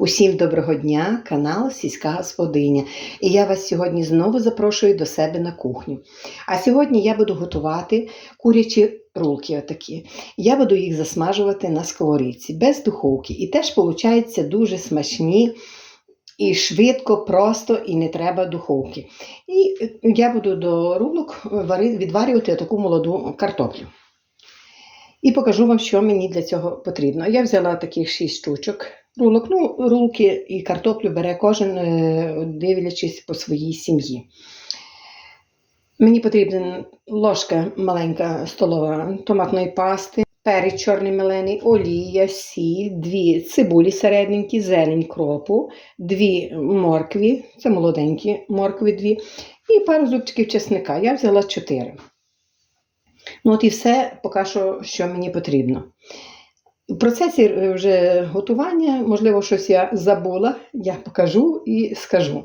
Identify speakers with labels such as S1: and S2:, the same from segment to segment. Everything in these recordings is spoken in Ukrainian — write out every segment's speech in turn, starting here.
S1: Усім доброго дня, канал Сільська Господиня. І я вас сьогодні знову запрошую до себе на кухню. А сьогодні я буду готувати курячі рулки. Отакі. Я буду їх засмажувати на сковорідці, без духовки. І теж виходить дуже смачні. І швидко, просто і не треба духовки. І я буду до рулок відварювати таку молоду картоплю. І покажу вам, що мені для цього потрібно. Я взяла таких 6 штучок рулок. Ну, рулки і картоплю бере кожен, е, дивлячись по своїй сім'ї. Мені потрібна ложка маленька столова томатної пасти, перець чорний мелений, олія, сіль, дві цибулі середненькі, зелень кропу, дві моркві, це молоденькі моркви дві, і пару зубчиків чесника. Я взяла чотири. Ну, от і все поки що, що мені потрібно. В процесі е, вже готування, можливо, щось я забула, я покажу і скажу.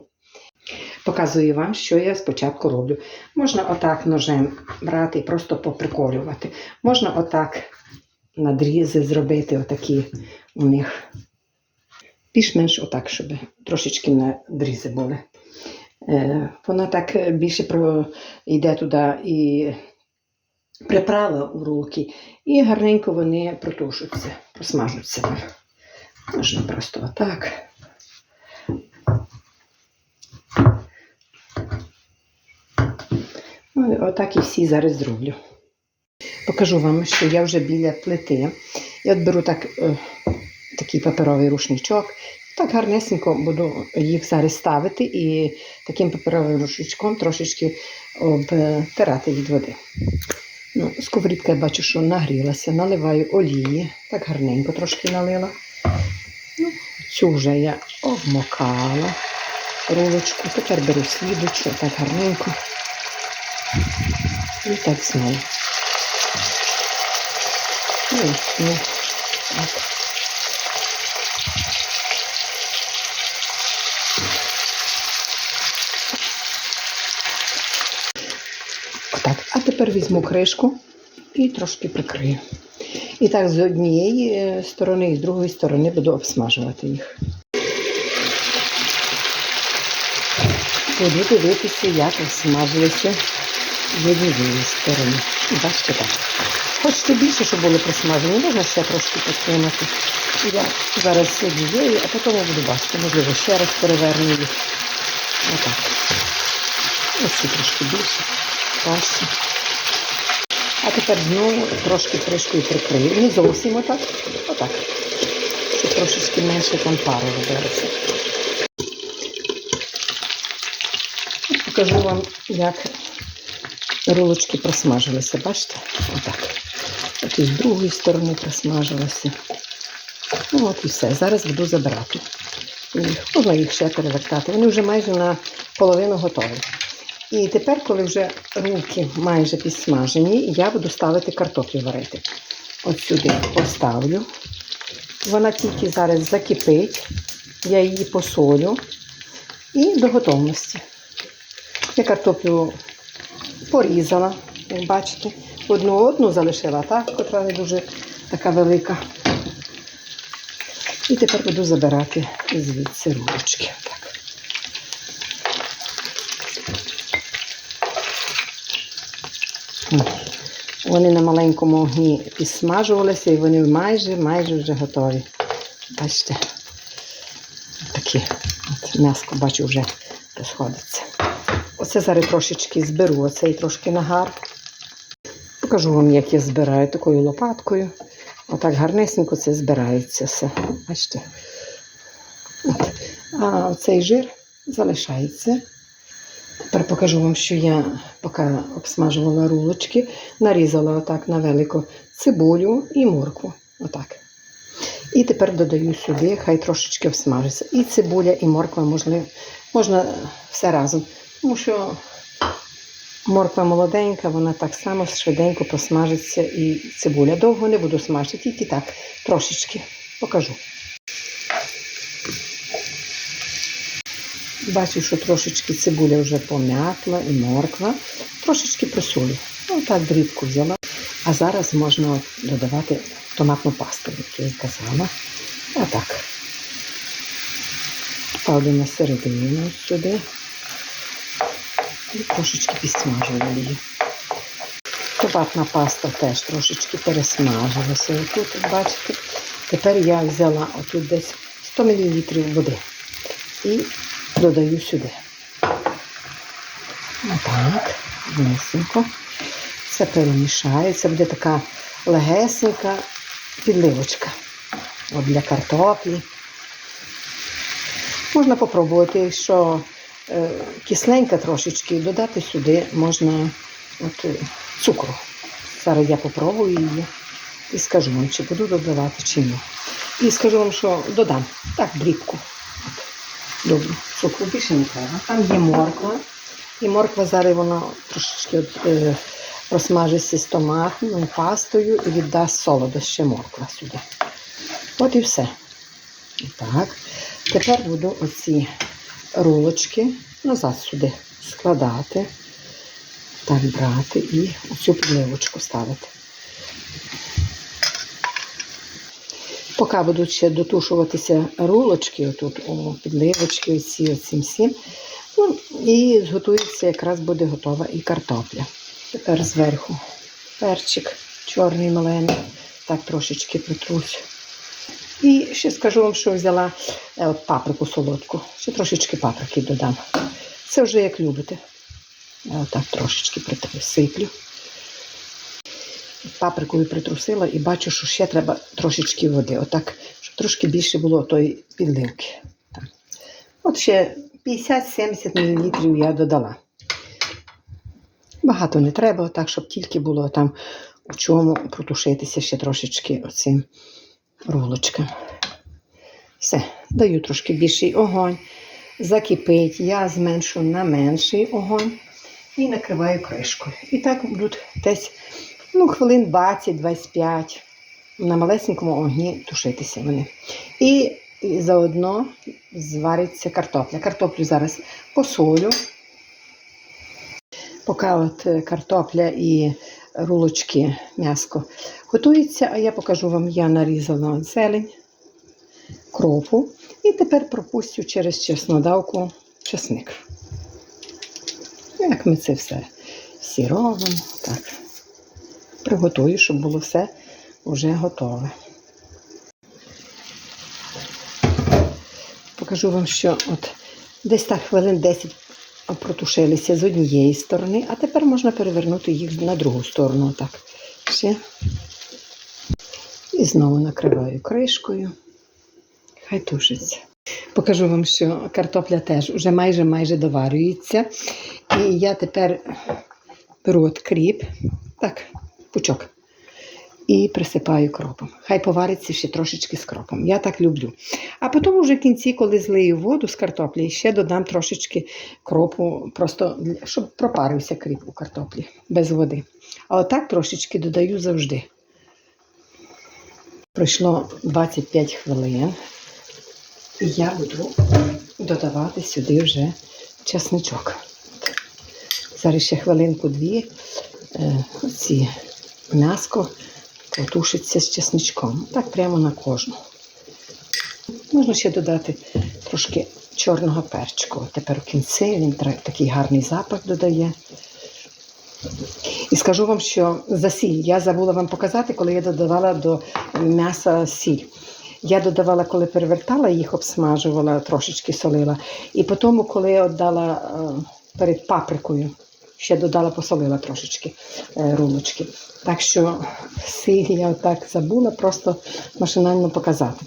S1: Показую вам, що я спочатку роблю. Можна отак ножем брати і просто поприколювати. Можна отак надрізи зробити, отакі у них. Більш-менш отак, щоб трошечки надрізи були. Е, Вона так е, більше йде туди і приправа у руки, і гарненько вони протушуються, просмажуться. Можна просто отак. Ну, отак і всі зараз зроблю. Покажу вам, що я вже біля плити. Я беру так, е, такий паперовий рушничок. Так гарнесенько буду їх зараз ставити і таким паперовим рушничком трошечки обтирати від води. Ну, сковорідка я бачу, що нагрілася, наливаю олії, так гарненько трошки налила. Ну, цю вже я обмокала рулочку. Тепер беру слідочку, так гарненько. І так знову. Ну, ну, так. Тепер візьму кришку і трошки прикрию. І так з однієї е, сторони і з другої сторони буду обсмажувати їх. Буду дивитися, як обсмажилися з однієї сторони. Бачите так. Хочете більше, щоб були просмажені, можна ще трошки підтримати. Я зараз з однієї, а потім буду бачити, можливо, ще раз переверну їх. Отак. Ось трошки більше. Краще. А тепер знову трошки кришкою прикрию. Не зовсім отак. Отак. Щоб трошечки менше там пару. От Покажу вам, як рулочки просмажилися. Бачите? Отак. От і з другої сторони просмажилися. Ну от і все. Зараз буду забирати. Їх. Можна їх ще перевертати. Вони вже майже на половину готові. І тепер, коли вже руки майже підсмажені, я буду ставити картоплю варити. От сюди поставлю. Вона тільки зараз закипить, я її посолю і до готовності. Я картоплю порізала, як бачите, одну одну залишила, так, котра не дуже така велика. І тепер буду забирати звідси ручки. Так. Вони на маленькому огні підсмажувалися і вони майже майже вже готові. Бачите, такі от м'яско бачу вже розходиться. Оце зараз трошечки зберу, оцей трошки нагар. Покажу вам, як я збираю такою лопаткою. Отак гарнесенько це збирається все. Бачите? От. А цей жир залишається. Тепер покажу вам, що я поки обсмажувала рулочки, нарізала отак на велико цибулю і моркву. Отак. І тепер додаю сюди, хай трошечки обсмажиться. І цибуля, і морква можливо, можна все разом. Тому що морква молоденька, вона так само швиденько посмажиться і цибуля. Довго не буду смажити, тільки так, трошечки покажу. Бачу, що трошечки цибуля вже пом'ятла і морква. Трошечки присолю. Ну, так дрібку взяла. А зараз можна додавати томатну пасту, як я казала. Отак. ставлю на середину сюди і трошечки підсмажую її. Томатна паста теж трошечки пересмажилася. І тут, бачите, тепер я взяла отут десь 100 мл води і додаю сюди. Отак, нисенько. Все перемішаю. Це буде така легесенька підливочка От для картоплі. Можна попробувати, якщо е, кисленька трошечки, додати сюди можна от, е, цукру. Зараз я попробую її і скажу вам, чи буду додавати, чи ні. І скажу вам, що додам. Так, дрібку. Добре. Цукру більше не треба. Там є морква. І морква зараз вона трошечки е, просмажиться з томатною пастою і віддасть солоду ще морква сюди. От і все. Так. Тепер буду оці рулочки назад сюди складати. Так брати і оцю підливочку ставити. Поки будуть ще дотушуватися рулочки, отут, о, підливочки, оці, оцім всім. Ну, і зготується, якраз буде готова і картопля. Тепер зверху перчик чорний маленький, так трошечки притрусю. І ще скажу вам, що взяла е, от паприку солодку. Ще трошечки паприки додам. Це вже як любите. Отак трошечки присиплю. Паприкою притрусила і бачу, що ще треба трошечки води. Отак, щоб трошки більше було тої підливки. От ще 50-70 мл я додала. Багато не треба, так, щоб тільки було там у чому протушитися ще трошечки оцим рулочкам. Все, даю трошки більший огонь. Закипить, я зменшу на менший огонь і накриваю кришкою. І так будуть десь ну, хвилин 20-25 на малесенькому огні тушитися вони. І, заодно звариться картопля. Картоплю зараз посолю. Поки от е, картопля і рулочки м'яско готується, а я покажу вам, я нарізала зелень, кропу. І тепер пропустю через чеснодавку чесник. Як ми це все всі так. Приготую, щоб було все вже готове. Покажу вам, що от десь так хвилин 10 протушилися з однієї сторони, а тепер можна перевернути їх на другу сторону. Отак. Ще. І знову накриваю кришкою. Хай тушиться. Покажу вам, що картопля теж вже майже майже доварюється. І я тепер беру от кріп, так, пучок, і присипаю кропом. Хай повариться ще трошечки з кропом. Я так люблю. А потім вже в кінці, коли злию воду з картоплі, ще додам трошечки кропу, просто щоб пропарився кріп у картоплі без води. А отак трошечки додаю завжди. Пройшло 25 хвилин. І я буду додавати сюди вже чесничок. Зараз ще хвилинку-дві е, ці м'яско потушиться з чесничком. Так прямо на кожну. Можна ще додати трошки чорного перчику. Тепер в кінці він такий гарний запах додає. І скажу вам, що за сіль я забула вам показати, коли я додавала до м'яса сіль. Я додавала, коли перевертала їх, обсмажувала, трошечки солила. І потім, коли я дала е, перед паприкою, ще додала, посолила трошечки е, рулочки. Так що сіль я отак забула, просто машинально показати.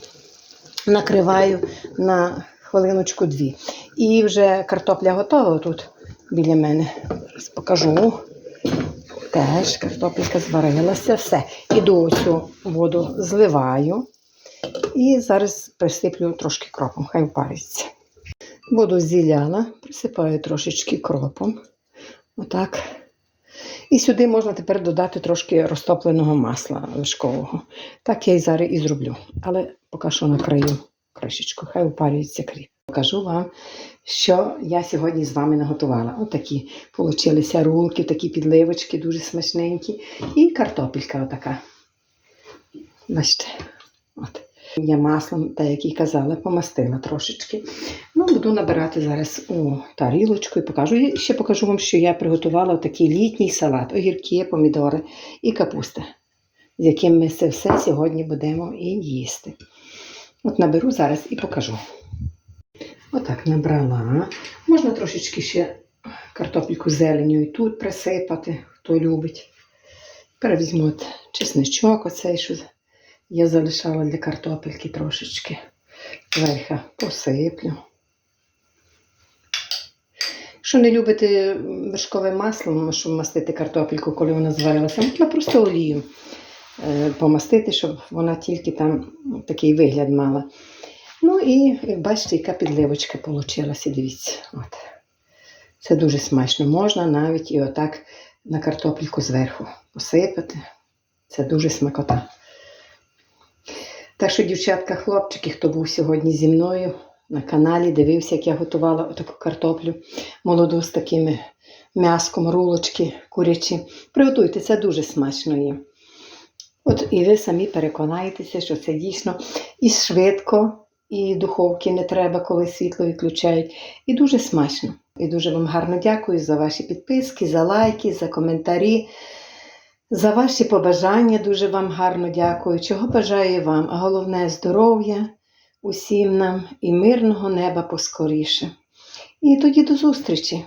S1: Накриваю на хвилиночку-дві. І вже картопля готова тут біля мене. Зараз покажу. Теж картопелька зварилася, все. Іду цю воду зливаю. І зараз присиплю трошки кропом, хай впариться. Воду зіляла, присипаю трошечки кропом. Отак. І сюди можна тепер додати трошки розтопленого масла вершкового. Так я і зараз і зроблю. Але поки що накрию кришечку, хай упарюється кріп. Покажу вам, що я сьогодні з вами наготувала. Отакі получилися рулки, такі підливочки, дуже смачненькі. І картопелька отака. Бачите. От. Я маслом, так як і казала, помастила трошечки. Ну, буду набирати зараз у тарілочку і покажу. І ще покажу вам, що я приготувала такий літній салат, огірки, помідори і капуста, з яким ми це все сьогодні будемо і їсти. От наберу зараз і покажу. Отак набрала. Можна трошечки ще картопельку зеленю і тут присипати, хто любить. Перевізьму от чесничок, оцей, що я залишала для картопельки трошечки. Верха посиплю. Якщо не любите вершкове масло, щоб мастити картопельку, коли вона зварилася, можна просто олію е, помастити, щоб вона тільки там такий вигляд мала. Ну і, як бачите, яка підливочка вийшла, дивіться. От. Це дуже смачно. Можна навіть і отак на картопельку зверху посипати. Це дуже смакота. Так що, дівчатка, хлопчики, хто був сьогодні зі мною на каналі, дивився, як я готувала отаку картоплю молоду з такими м'яском, рулочки курячі. Приготуйте, це дуже смачно є. От і ви самі переконаєтеся, що це дійсно і швидко, і духовки не треба, коли світло відключають. І дуже смачно. І дуже вам гарно дякую за ваші підписки, за лайки, за коментарі, за ваші побажання. Дуже вам гарно дякую. Чого бажаю вам, а головне здоров'я усім нам і мирного неба поскоріше. І тоді до зустрічі!